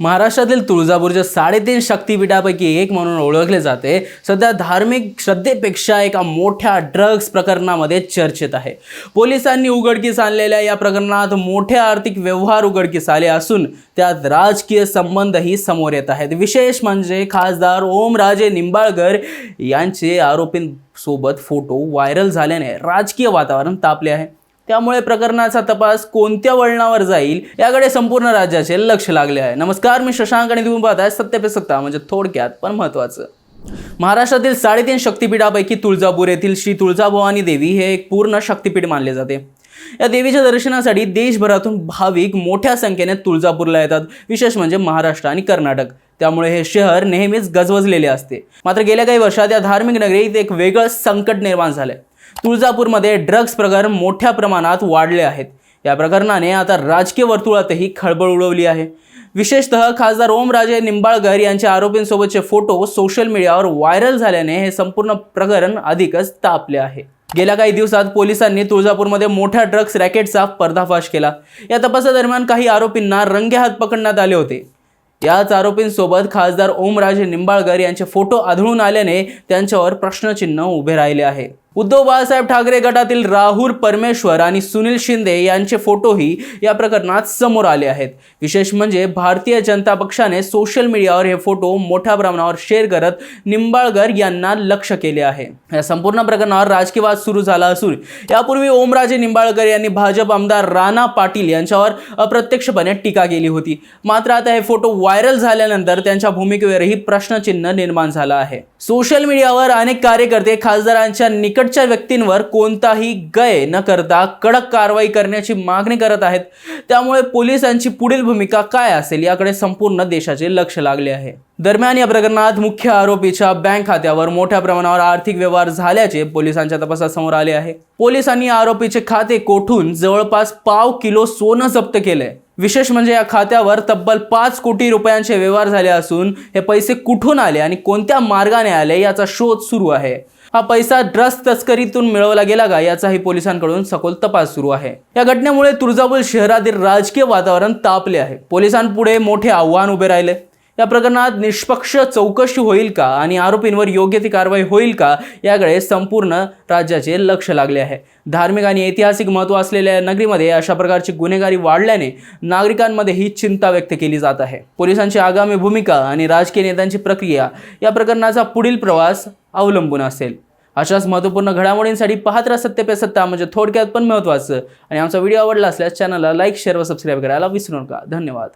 महाराष्ट्रातील तुळजापूरच्या साडेतीन शक्तिपीठापैकी एक म्हणून ओळखले जाते. सध्या धार्मिक श्रद्धेपेक्षा एका मोठ्या ड्रग्ज प्रकरणामध्ये चर्चेत आहे. पोलिसांनी उघडकीस आणलेल्या या प्रकरणात मोठे आर्थिक व्यवहार उघडकीस आले असून त्यात राजकीय संबंधही समोर येत आहेत. विशेष म्हणजे खासदार ओमराजे निंबाळकर यांचे आरोपींसोबत फोटो व्हायरल झाल्याने राजकीय वातावरण तापले आहे. त्यामुळे प्रकरणाचा तपास कोणत्या वळणावर जाईल याकडे संपूर्ण राज्याचे लक्ष लागले आहे. नमस्कार मी शशांक आणि तुम्ही पाहताय सत्य पे सत्ता म्हणजे थोडक्यात पण महत्त्वाचं महाराष्ट्रातील साडेतीन शक्तिपीठापैकी तुळजापूर येथील श्री तुळजाभवानी देवी हे एक पूर्ण शक्तिपीठ मानले जाते. या देवीच्या दर्शनासाठी देशभरातून भाविक मोठ्या संख्येने तुळजापूरला येतात विशेष म्हणजे महाराष्ट्र आणि कर्नाटक. त्यामुळे हे शहर नेहमीच गजबजलेले असते. मात्र गेल्या काही वर्षात या धार्मिक नगरीत एक वेगळं संकट निर्माण झालंय. तुळजापूरमध्ये ड्रग्ज प्रकरण मोठ्या प्रमाणात वाढले आहेत. या प्रकरणाने आता राजकीय वर्तुळातही खळबळ उडवली आहे. विशेषतः खासदार ओमराजे निंबाळकर यांच्या आरोपींसोबतचे फोटो सोशल मीडियावर व्हायरल झाल्याने हे संपूर्ण प्रकरण अधिकच तापले आहे. गेल्या काही दिवसात पोलिसांनी तुळजापूरमध्ये मोठ्या ड्रग्ज रॅकेटचा पर्दाफाश केला. या तपासादरम्यान काही आरोपींना रंगेहात पकडण्यात आले होते. याच आरोपींसोबत खासदार ओमराजे निंबाळकर यांचे फोटो आढळून आल्याने त्यांच्यावर प्रश्नचिन्ह उभे राहिले आहे. उद्धव बाळासाहेब ठाकरे गटातील राहुल परमेश्वर आणि सुनील शिंदे यांचे फोटोही या प्रकरणात समोर आले आहेत. विशेष म्हणजे भारतीय जनता पक्षाने सोशल मीडियावर हे फोटो मोठ्या प्रमाणावर शेअर करत निंबाळकर यांना लक्ष केले आहे. या संपूर्ण प्रकरणावर राजकीय वाद सुरू झाला असून यापूर्वी ओमराजे निंबाळकर यांनी भाजप आमदार राणा पाटील यांच्यावर अप्रत्यक्षपणे टीका केली होती. मात्र आता हे फोटो व्हायरल झाल्यानंतर त्यांच्या भूमिकेवरही प्रश्नचिन्ह निर्माण झालं आहे. सोशल मीडियावर अनेक कार्यकर्ते खासदारांच्या निकट निकटच्या व्यक्तींवर कोणताही गय न करता कडक कारवाई करण्याची मागणी करत आहेत. त्यामुळे पोलिसांची पुढील भूमिका काय असेल याकडे संपूर्ण देशाचे लक्ष लागले आहे. दरम्यान या प्रकरणात मुख्य आरोपीच्या बँक खात्यावर मोठ्या प्रमाणावर आर्थिक व्यवहार झाल्याचे पोलिसांच्या तपासात समोर आले आहे. पोलिसांनी आरोपीचे खाते कोठून जवळपास पाव किलो सोनं जप्त केलंय. विशेष म्हणजे या खात्यावर तब्बल पाच कोटी रुपयांचे व्यवहार झाले असून हे पैसे कुठून आले आणि कोणत्या मार्गाने आले याचा शोध सुरू आहे. हा पैसा ड्रग्ज तस्करीतून मिळवला गेला का याचाही पोलिसांकडून सखोल तपास सुरू आहे. या घटनेमुळे तुळजापूर शहरातील राजकीय वातावरण तापले आहे. पोलिसांपुढे मोठे आव्हान उभे राहिले. या प्रकरणात निष्पक्ष चौकशी होईल का आणि आरोपींवर योग्य ती कारवाई होईल का याकडे संपूर्ण राज्याचे लक्ष लागले आहे. धार्मिक आणि ऐतिहासिक महत्त्व असलेल्या नगरीमध्ये अशा प्रकारची गुन्हेगारी वाढल्याने नागरिकांमध्ये ही चिंता व्यक्त केली जात आहे. पोलिसांची आगामी भूमिका आणि राजकीय नेत्यांची प्रक्रिया या प्रकरणाचा पुढील प्रवास अवलंबून असेल. अशाच महत्त्वपूर्ण घडामोडींसाठी पाहत राहा सत्य पे सत्ता म्हणजे थोडक्यात पण महत्त्वाचं. आणि आमचा व्हिडिओ आवडला असल्यास चॅनलला लाईक शेअर व सबस्क्राईब करायला विसरू नका. धन्यवाद.